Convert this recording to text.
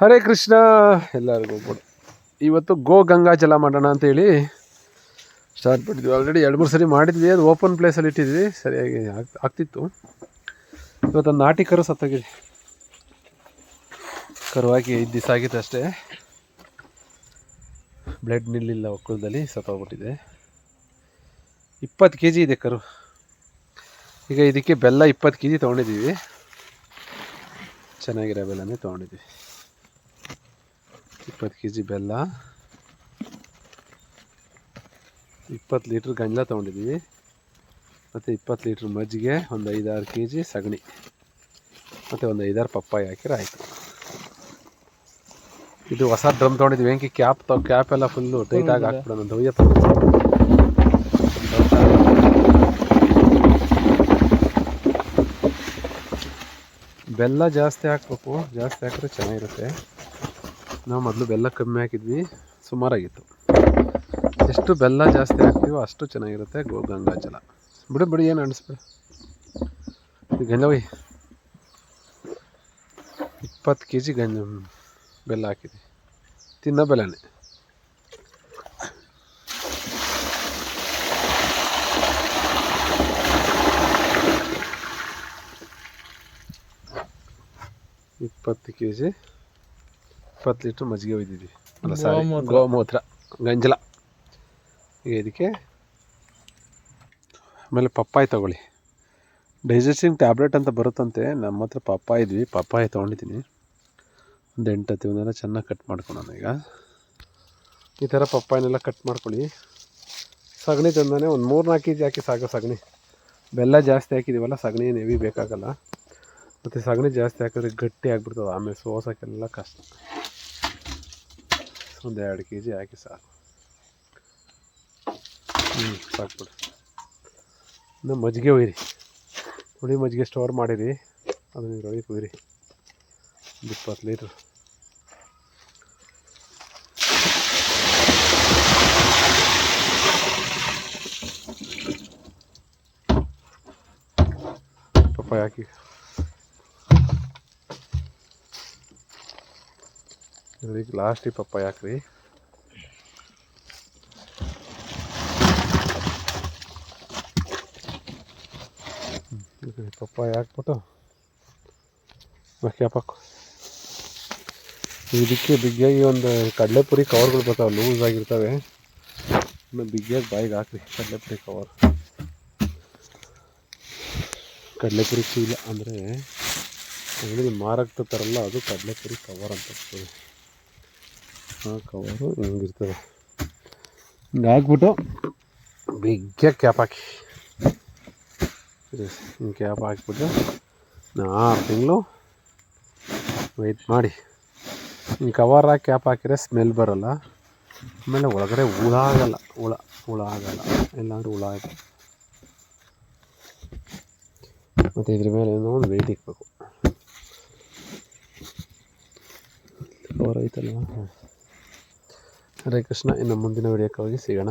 ಹರೇ ಕೃಷ್ಣ. ಎಲ್ಲರಿಗೂ ಕೂಡ ಇವತ್ತು ಗೋ ಗಂಗಾ ಜಲ ಮಾಡೋಣ ಅಂತೇಳಿ ಸ್ಟಾರ್ಟ್ ಮಾಡಿದ್ವಿ. ಆಲ್ರೆಡಿ ಎರಡು ಮೂರು ಸರಿ ಮಾಡಿದ್ವಿ. ಅದು ಓಪನ್ ಪ್ಲೇಸಲ್ಲಿ ಇಟ್ಟಿದ್ವಿ. ಸರಿಯಾಗಿ ಆಗ್ತಿತ್ತು. ಇವತ್ತು ನಾಟಿ ಕರು ಸತ್ತೋಗಿದೆ ಕರುವಾಗಿ ಐದು ದಿವಸ ಆಗಿತ್ತು ಅಷ್ಟೇ. ಬ್ಲಡ್ ನಿಲ್ಲಿಲ್ಲ ಒಕ್ಕಲದಲ್ಲಿ ಸತ್ತೋಗ್ಬಿಟ್ಟಿದೆ. ಇಪ್ಪತ್ತು ಕೆ ಜಿ ಇದೆ ಕರು. ಈಗ ಇದಕ್ಕೆ ಬೆಲ್ಲ ಇಪ್ಪತ್ತು ಕೆ ಜಿ ತೊಗೊಂಡಿದ್ದೀವಿ. ಚೆನ್ನಾಗಿರೋ ಬೆಲ್ಲನೇ ತೊಗೊಂಡಿದ್ದೀವಿ. ಇಪ್ಪತ್ತು ಕೆ ಜಿ ಬೆಲ್ಲ, ಇಪ್ಪತ್ತು ಲೀಟ್ರ್ ಗಂಜಲ ತೊಗೊಂಡಿದ್ದೀವಿ. ಮತ್ತು ಇಪ್ಪತ್ತು ಲೀಟ್ರ್ ಮಜ್ಜಿಗೆ, ಒಂದು ಐದಾರು ಕೆ ಜಿ ಸಗಣಿ, ಮತ್ತು ಒಂದು ಐದಾರು ಪಪ್ಪಾಯಿ ಹಾಕಿದ್ರೆ ಆಯಿತು. ಇದು ಹೊಸ ಡ್ರಮ್ ತೊಗೊಂಡಿದ್ವಿ ಹೆಂಗೆ ಕ್ಯಾಪ್ ತೊ, ಕ್ಯಾಪ್ ಎಲ್ಲ ಫುಲ್ಲು ಟೈಟಾಗಿ ಹಾಕ್ಬಿಡೋಣ ಒಯ್ಯತ್ತ ಬೆಲ್ಲ ಜಾಸ್ತಿ ಹಾಕ್ಬೇಕು. ಜಾಸ್ತಿ ಹಾಕಿದ್ರೆ ಚೆನ್ನಾಗಿರುತ್ತೆ. ನಾವು ಮೊದಲು ಬೆಲ್ಲ ಕಮ್ಮಿ ಹಾಕಿದ್ವಿ, ಸುಮಾರಾಗಿತ್ತು. ಎಷ್ಟು ಬೆಲ್ಲ ಜಾಸ್ತಿ ಹಾಕ್ತೀವೋ ಅಷ್ಟು ಚೆನ್ನಾಗಿರುತ್ತೆ ಗೋ ಗಂಗಾಜಲ ಬಿಡು ಬಿಡು, ಏನು ಅನಿಸ್ಬೇಡ. ಗಂಜವೈ ಇಪ್ಪತ್ತು ಕೆ ಜಿ ಗಂಜ ಬೆಲ್ಲ ಹಾಕಿದ್ವಿ. ತಿನ್ನೋ ಬೆಲ್ಲನೇ ಇಪ್ಪತ್ತು ಕೆ ಜಿ ಇಪ್ಪತ್ತು ಲೀಟ್ರ್ ಮಜ್ಜಿಗೆ ಒಯ್ದಿದ್ವಿ. ಅಲ್ಲ ಸಾರಿ. ಗೋಮೂತ್ರ. ಗೋಮೂತ್ರ ಗಂಜಲ. ಈಗ ಇದಕ್ಕೆ ಆಮೇಲೆ ಪಪ್ಪಾಯಿ ತಗೊಳ್ಳಿ. ಡೈಜೆಸ್ಟಿಂಗ್ ಟ್ಯಾಬ್ಲೆಟ್ ಅಂತ ಬರುತ್ತಂತೆ. ನಮ್ಮ ಹತ್ರ ಪಪ್ಪಾಯಿ ಇದ್ವಿ. ಪಪ್ಪಾಯಿ ತೊಗೊಂಡಿದ್ದೀನಿ. ಒಂದು ಎಂಟು ಹತ್ತು ಇವನ್ನೆಲ್ಲ ಚೆನ್ನಾಗಿ ಕಟ್ ಮಾಡ್ಕೊಳೋಣ ಈಗ. ಈ ಥರ ಪಪ್ಪಾಯಿನೆಲ್ಲ ಕಟ್ ಮಾಡ್ಕೊಳ್ಳಿ. ಸಗಣಿ ತಂದಾನೆ ಒಂದು ಮೂರು ನಾಲ್ಕು ಕೆ ಜಿ ಹಾಕಿ ಸಾಕು ಸಗಣಿ. ಬೆಲ್ಲ ಜಾಸ್ತಿ ಹಾಕಿದ್ದೀವಲ್ಲ ಸಗಣಿ ಏನು ಹೆವಿ ಬೇಕಾಗಲ್ಲ. ಮತ್ತು ಸಗಣಿ ಜಾಸ್ತಿ ಹಾಕಿದ್ರೆ ಗಟ್ಟಿ ಆಗ್ಬಿಡ್ತದೆ. ಆಮೇಲೆ ಸೋಸೋಕ್ಕೆಲ್ಲ ಕಷ್ಟ. ಒಂದು ಎರಡು ಕೆ ಜಿ ಹಾಕಿ ಸಾಕು. ಹ್ಞೂ ಸಾಕ್ಬಿಡು. ಇನ್ನು ಮಜ್ಜಿಗೆ ಒಯ್ಯಿರಿ. ಹುಳಿ ಮಜ್ಜಿಗೆ ಸ್ಟೋರ್ ಮಾಡಿರಿ. ಅದನ್ನ ಇದ್ರೊಳಗೆ ಒಂದು ಇಪ್ಪತ್ತು ಲೀಟ್ರ್. ಪಪ್ಪಾಯ ಹಾಕಿ ಇದ್ರಿಗೆ ಲಾಸ್ಟಿಗೆ ಪಪ್ಪಾಯ ಯಾಕ್ರಿ? ಪಪ್ಪಾಯ ಹಾಕ್ಬಿಟ್ಟು ಕ್ಯಾಪ್ ಹಾಕು ಇದಕ್ಕೆ ಬಿಗ್ಗಿಯಾಗಿ ಒಂದು ಕಡಲೆಪುರಿ ಕವರ್ಗಳು ಬರ್ತಾವೆ ಲೂಸ್ ಆಗಿರ್ತವೆ. ಇನ್ನು ಬಿಗ್ಗಿಯಾಗಿ ಬಾಯಿಗೆ ಹಾಕ್ರಿ, ಕಡಲೆಪುರಿ ಕವರ್ ಕಡಲೆಪುರಿ ಚೀಲ ಅಂದರೆ ಅಂಗಡಿ ಮಾರಕ್ಕೆ ತರಲ್ಲ ಅದು ಕಡಲೆಪುರಿ ಕವರ್ ಅಂತ ಬರ್ತದೆ ಆ ಕವರು ಹಿಂಗಿರ್ತದೆ. ಹಿಂಗೆ ಹಾಕ್ಬಿಟ್ಟು ಬಿಗ್ಗೆ ಕ್ಯಾಪ್ ಹಾಕಿ. ಹಿಂಗೆ ಕ್ಯಾಪ್ ಹಾಕಿಬಿಟ್ಟು ಆರು ತಿಂಗಳು ವೆಯ್ಟ್ ಮಾಡಿ. ಹಿಂಗೆ ಕವರ್ ಹಾಕಿ ಕ್ಯಾಪ್ ಹಾಕಿದ್ರೆ ಸ್ಮೆಲ್ ಬರೋಲ್ಲ. ಆಮೇಲೆ ಒಳಗಡೆ ಹುಳ ಆಗಲ್ಲ ಹುಳ ಹುಳ ಆಗಲ್ಲ. ಇಲ್ಲಾಂದ್ರೆ ಹುಳ ಆಗುತ್ತೆ ಮತ್ತು ಇದ್ರ ಮೇಲೆ ಏನೋ ಒಂದು ವೆಯ್ಟ್ ಇಕ್ಬೇಕು. ಕವರ್ ಐತಲ್ವ ಹರೇ ಕೃಷ್ಣ ಇನ್ನು ಮುಂದಿನ ವಿಡಿಯೋಕ್ಕಾಗಿ ಸಿಗೋಣ.